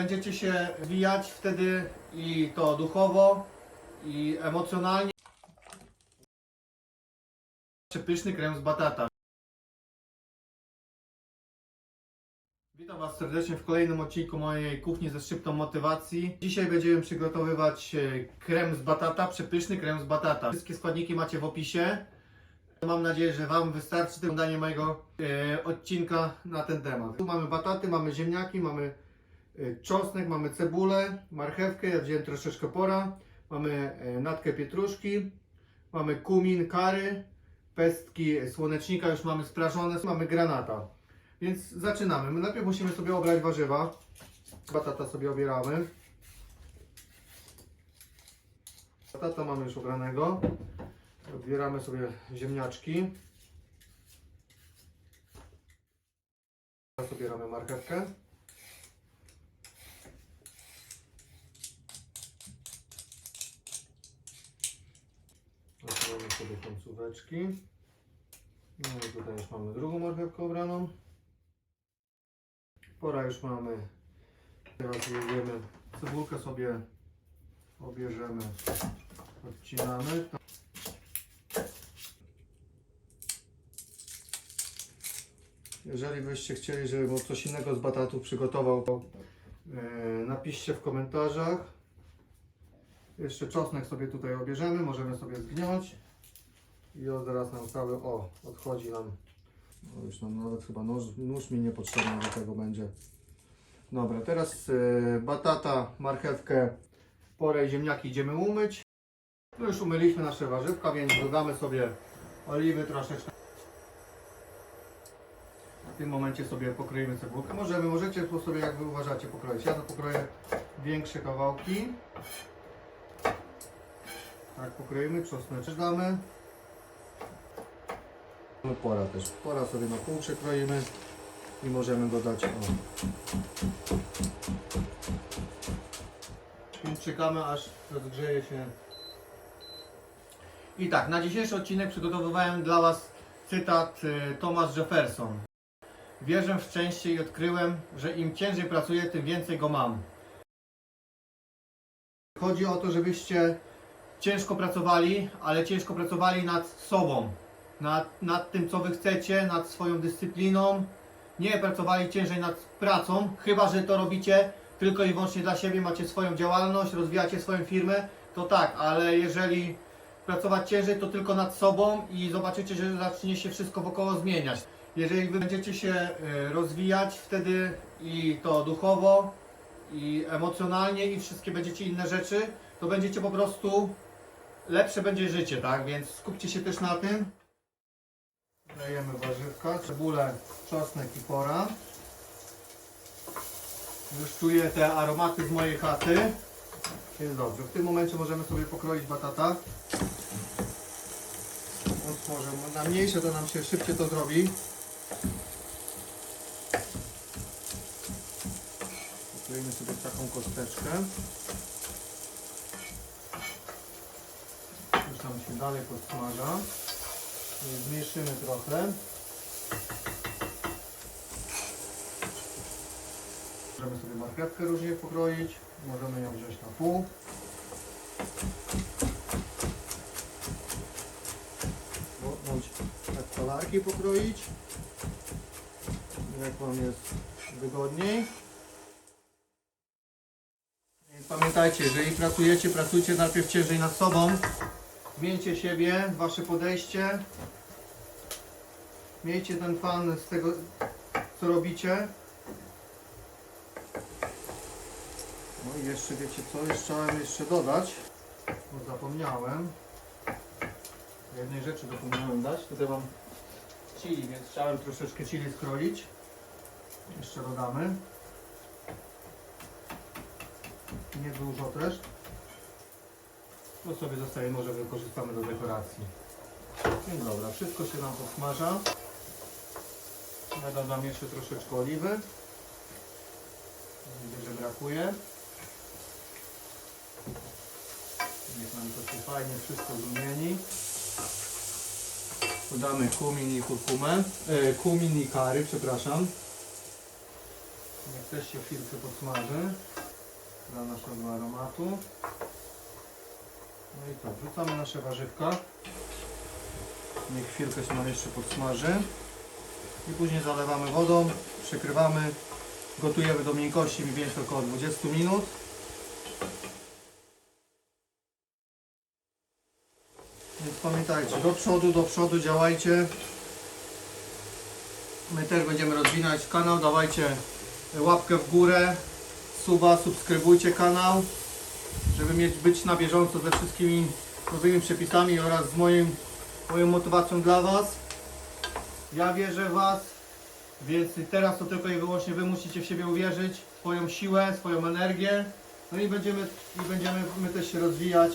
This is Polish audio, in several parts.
Będziecie się zwijać wtedy i to duchowo, i emocjonalnie. Przepyszny krem z batata. Witam Was serdecznie w kolejnym odcinku mojej kuchni ze szczyptą motywacji. Dzisiaj będziemy przygotowywać e, krem z batata, przepyszny krem z batata. Wszystkie składniki macie w opisie. Mam nadzieję, że Wam wystarczy oglądanie mojego e, odcinka na ten temat. Tu mamy bataty, mamy ziemniaki, mamy czosnek, mamy cebulę, marchewkę, ja wziąłem troszeczkę pora, mamy e, natkę pietruszki, mamy kumin, kary, pestki słonecznika już mamy sprażone, mamy granata. Więc zaczynamy. My najpierw musimy sobie obrać warzywa. Batata sobie obieramy. Batata mamy już obranego. Odbieramy sobie ziemniaczki. Teraz obieramy marchewkę. Odbieramy sobie końcóweczki. No i tutaj już mamy drugą marchewkę obraną. Pora już mamy. Teraz jedziemy. Cebulkę sobie obierzemy. Odcinamy. Jeżeli byście chcieli, żebym coś innego z batatów przygotował, to e, napiszcie w komentarzach. Jeszcze czosnek sobie tutaj obierzemy, możemy sobie zgniąć. I od zaraz nam cały, o, odchodzi nam. O, już nam nawet chyba nóż, nóż mi niepotrzebny do tego będzie. Dobra, teraz e, batata, marchewkę, porę ziemniaki idziemy umyć. No już umyliśmy nasze warzywka, więc dodamy sobie oliwy troszeczkę. W tym momencie sobie pokroimy cebulkę. Możemy, możecie sobie jak wy uważacie pokroić. Ja to pokroję większe kawałki. Tak pokroimy, czosneczek damy. No pora też. Pora sobie na pół przekroimy i możemy dodać. O. Więc czekamy aż rozgrzeje się. I tak, na dzisiejszy odcinek przygotowywałem dla Was cytat y, Thomas Jefferson. Wierzę w szczęście i odkryłem, że im ciężej pracuję, tym więcej go mam. Chodzi o to, żebyście ciężko pracowali, ale ciężko pracowali nad sobą, nad, nad tym, co wy chcecie, nad swoją dyscypliną. Nie pracowali ciężej nad pracą, chyba że to robicie tylko i wyłącznie dla siebie, macie swoją działalność, rozwijacie swoją firmę, to tak, ale jeżeli pracować ciężej, to tylko nad sobą i zobaczycie, że zacznie się wszystko wokoło zmieniać. Jeżeli wy będziecie się e, rozwijać wtedy i to duchowo, i emocjonalnie, i wszystkie będziecie inne rzeczy, to będziecie po prostu lepsze będzie życie, tak? Więc skupcie się też na tym. Dajemy warzywka, cebulę, czosnek i pora. Już czuję te aromaty z mojej chaty. Jest dobrze. W tym momencie możemy sobie pokroić batata. Otworzę. Na mniejsze to nam się szybciej to zrobi. Pokroimy sobie taką kosteczkę. Tam się dalej podsmaża. Zmniejszymy trochę. Możemy sobie marchewkę różnie pokroić. Możemy ją wziąć na pół. Bądź tak talarki pokroić. Jak Wam jest wygodniej. Pamiętajcie, jeżeli pracujecie, pracujcie najpierw ciężej nad sobą. Miejcie siebie, Wasze podejście. Miejcie ten fan z tego, co robicie. No i jeszcze wiecie co, chciałem jeszcze dodać, bo zapomniałem. Jednej rzeczy zapomniałem dać, tutaj mam chili, więc chciałem troszeczkę chili skroić. Jeszcze dodamy. Nie dużo też. To sobie zostaje, może wykorzystamy do dekoracji. No dobra, wszystko się nam posmaża. Ja dodam jeszcze troszeczkę oliwy. Widzę, że brakuje. Niech nam to się fajnie wszystko zmieni. Dodamy kumin i kurkumę. E, kumin i kary, przepraszam. Niech też się chwilkę podsmaży dla naszego aromatu. No i to, wrzucamy nasze warzywka. Niech chwilkę się nam jeszcze podsmaży. I później zalewamy wodą, przykrywamy. Gotujemy do miękkości mniej więcej około 20 minut. Więc pamiętajcie, do przodu, do przodu działajcie. My też będziemy rozwinąć kanał, dawajcie łapkę w górę, suba, subskrybujcie kanał, żeby mieć, być na bieżąco ze wszystkimi nowymi przepisami oraz z moim, moją motywacją dla Was. Ja wierzę w Was, więc teraz to tylko i wyłącznie Wy musicie w siebie uwierzyć, swoją siłę, swoją energię. No i będziemy, i będziemy my też się rozwijać,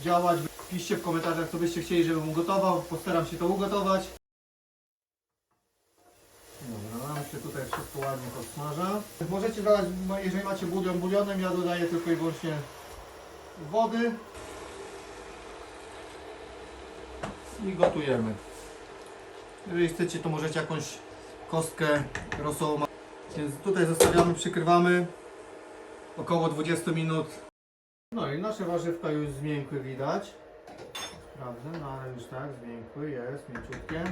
działać. Piszcie w komentarzach, co byście chcieli, żebym ugotował. Postaram się to ugotować. Dobra, nam się tutaj wszystko ładnie podsmaża. Możecie dodać, jeżeli macie bulion bulionem, ja dodaję tylko i wyłącznie wody. I gotujemy. Jeżeli chcecie, to możecie jakąś kostkę rosołu. Więc tutaj zostawiamy, przykrywamy około 20 minut. No i nasze warzywka już zmiękły widać. Sprawdzę, no ale już tak, zmiękły, jest, mięciutkie.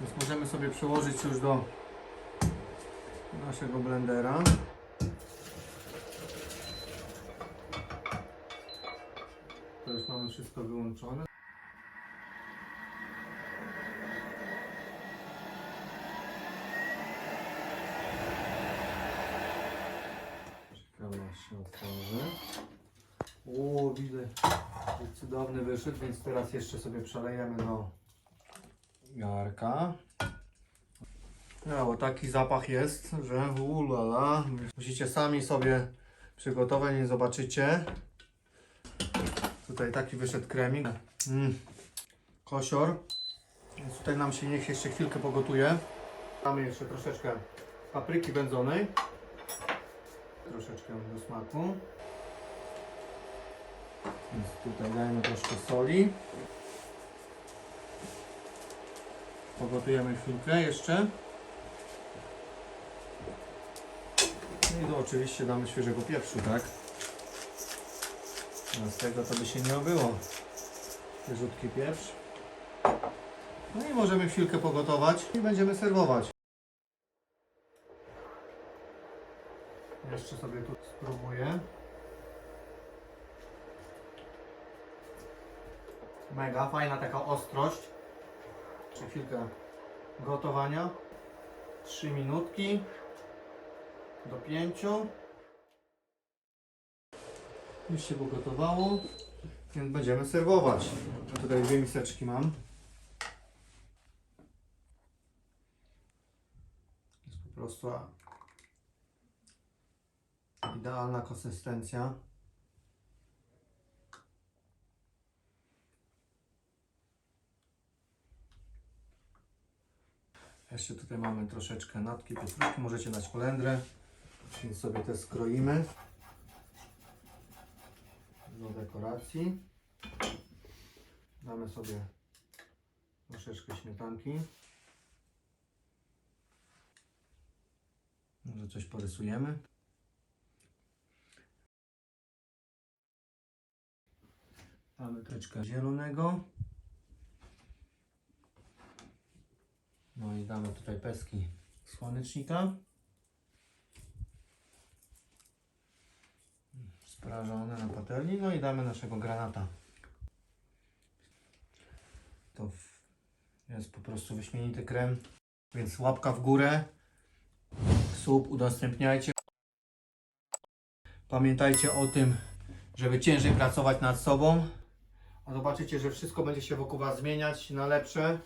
Więc możemy sobie przełożyć już do naszego blendera. Wszystko wyłączone. Aż się otworzy. O, widzę. Cudowny wyszedł, więc teraz jeszcze sobie przelejemy do garka. No, bo taki zapach jest, że ulala. Musicie sami sobie przygotować i zobaczycie. Tutaj taki wyszedł kremik. Mm. Kosior. Więc tutaj nam się niech jeszcze chwilkę pogotuje. Mamy jeszcze troszeczkę papryki wędzonej. Troszeczkę do smaku. Więc tutaj dajemy troszkę soli. Pogotujemy chwilkę jeszcze. No i tu oczywiście damy świeżego pieprzu, tak? Bez tego to by się nie obyło. Świeżutki pieprz. No i możemy chwilkę pogotować i będziemy serwować. Jeszcze sobie tu spróbuję. Mega fajna taka ostrość. Jeszcze chwilkę gotowania. 3 minutki do 5. Już się pogotowało, więc będziemy serwować. Tutaj dwie miseczki mam. Jest po prostu idealna konsystencja. Jeszcze tutaj mamy troszeczkę natki pietruszki, możecie dać kolendrę, więc sobie te skroimy do dekoracji. Damy sobie troszeczkę śmietanki. Może coś porysujemy. Damy troszeczkę zielonego. No i damy tutaj peski słonecznika. Sprażone na patelni. No i damy naszego granata. To jest po prostu wyśmienity krem. Więc łapka w górę. Sub udostępniajcie. Pamiętajcie o tym, żeby ciężej pracować nad sobą. A zobaczycie, że wszystko będzie się wokół Was zmieniać na lepsze.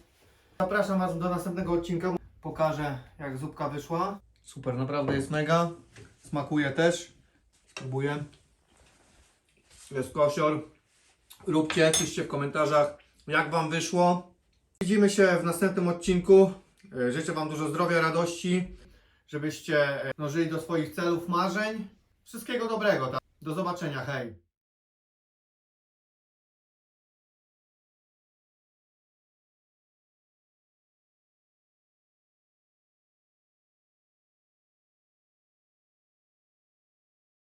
Zapraszam Was do następnego odcinka. Pokażę jak zupka wyszła. Super, naprawdę jest mega. Smakuje też. Spróbuję. Jest kosior. Róbcie, piszcie w komentarzach jak Wam wyszło. Widzimy się w następnym odcinku. E, Życzę Wam dużo zdrowia, radości, żebyście e, dążyli do swoich celów, marzeń. Wszystkiego dobrego. Tak? Do zobaczenia, hej.